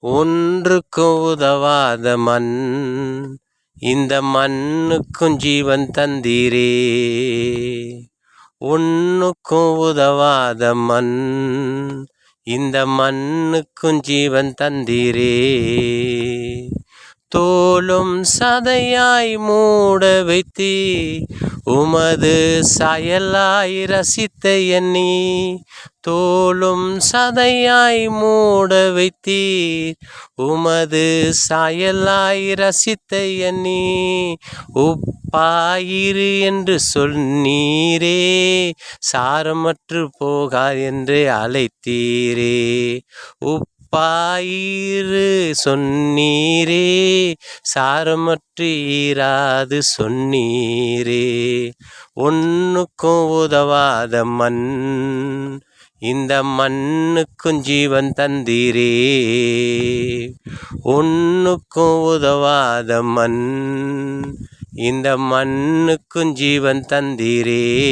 ஒன்றுக்கு உதவாத மண் இந்த மண்ணுக்கும் ஜீவன் தந்தீரே. ஒன்றுக்கும் உதவாத மண் இந்த மண்ணுக்கும் ஜீவன் தந்தீரே. தோலும் சதையாய் மூட வைத்தி உமது சாயலாய் ரசித்த எண்ணி தோலும் சதையாய் மூட வைத்தீர் உமது சாயலாய் ரசித்த எண்ணி உப்பாயிரு என்று சொன்னீரே சாரமற்று போகா என்று அழைத்தீரே உப் பாயிரு சொன்னீரே சாரமற்றீராது சொன்னீரே. ஒன்றுக்கும் உதவாத மண் இந்த மண்ணுக்கும் ஜீவன் தந்திரே. ஒன்றுக்கும் உதவாத மண் இந்த மண்ணுக்கும் ஜீவன் தந்திரே.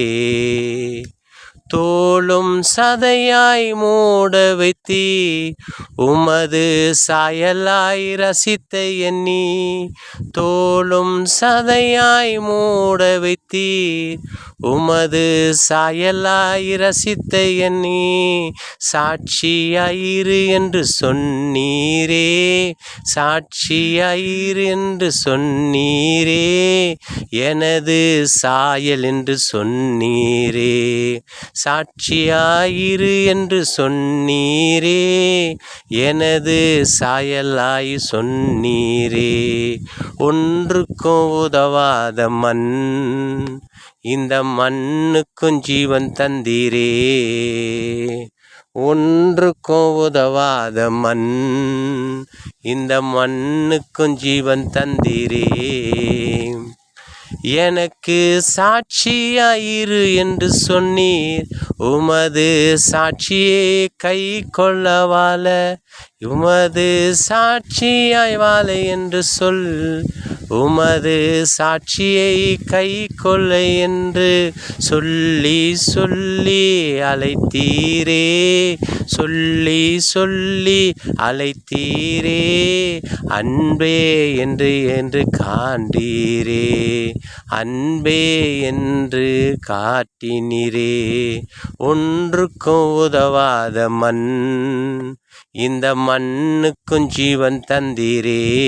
தோளும் சதையாய் மூட வைத்தி உமது சாயலாய் ரசித்த எண்ணி தோளும் சதையாய் மூட வைத்தி உமது சாயலாய் ரசித்த எண்ணி சாட்சியாயிரு என்று சொன்னீரே சாட்சியாயிரு என்று சொன்னீரே எனது சாயல் என்று சொன்னீரே. சாட்சியாயிரு என்று சொன்னீரே எனது சாயலாய் சொன்னீரே. ஒன்றுக்கும் உதவாத மண் இந்த மண்ணுக்கும் ஜீவன் தந்தீரே. ஒன்றுக்கும் உதவாத மண் இந்த மண்ணுக்கும் ஜீவன் தந்தீரே. எனக்கு சாட்சியாயிரு என்று சொன்னீர். உமது சாட்சியே கை கொள்ளவால உமது சாட்சியாய் வாழ என்று சொல். உமது சாட்சியை கை கொள்ள என்று சொல்லி சொல்லி அழைத்தீரே சொல்லி சொல்லி அழைத்தீரே அன்பே என்று என்று காண்டீரே அன்பே என்று காட்டினீரே ஒன்றுக்கும் உதவாத மண் இந்த மண்ணுக்கும் ஜீவன் தந்தீரே.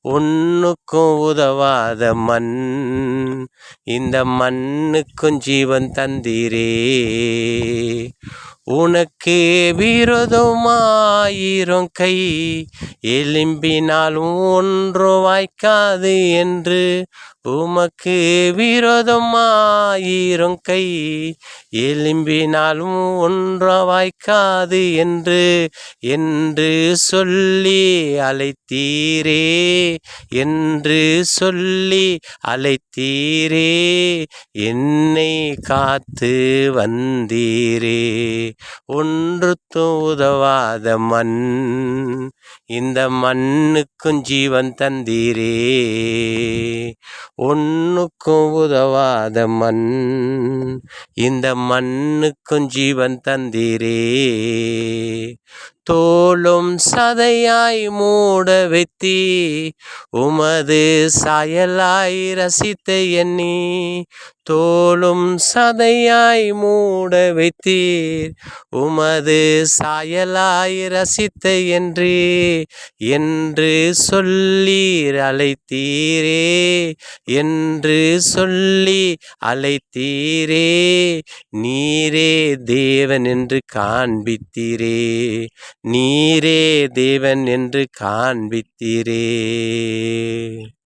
ஒன்றுக்கும் உதவாத மண் இந்த மண்ணுக்கும் ஜீவன் தந்தீரே. உனக்கு விரோதமாயிரும் கை எலும்பினாலும் ஒன்று வாய்க்காது என்று உமக்கு விரோதமாயிரும் கை. எலும்பினாலும் ஒன்றா வாய்க்காது என்று என்று சொல்லி அழைத்தீரே என்று சொல்லி அழைத்தீரே என்னை காத்து வந்தீரே. ஒன்று உதவாத மண் இந்த மண்ணுக்கும் ஜீவன் தந்தீரே. ஒன்றுக்கும் உதவாத மண். இந்த மண்ணுக்கும் ஜீவன் தந்தீரே. தோளும் சதையாய் மூட வைத்தி உமது சாயலாய் ரசித்த எண்ணி தோளும் சதையாய் மூட வைத்தீர் உமது சாயலாய் ரசித்த என்று என்று சொல்லீர் அழைத்தீரே என்று சொல்லி அழைத்தீரே. நீரே தேவன் என்று காண்பித்தீரே. நீரே தேவன் என்று காண்பித்தீரே.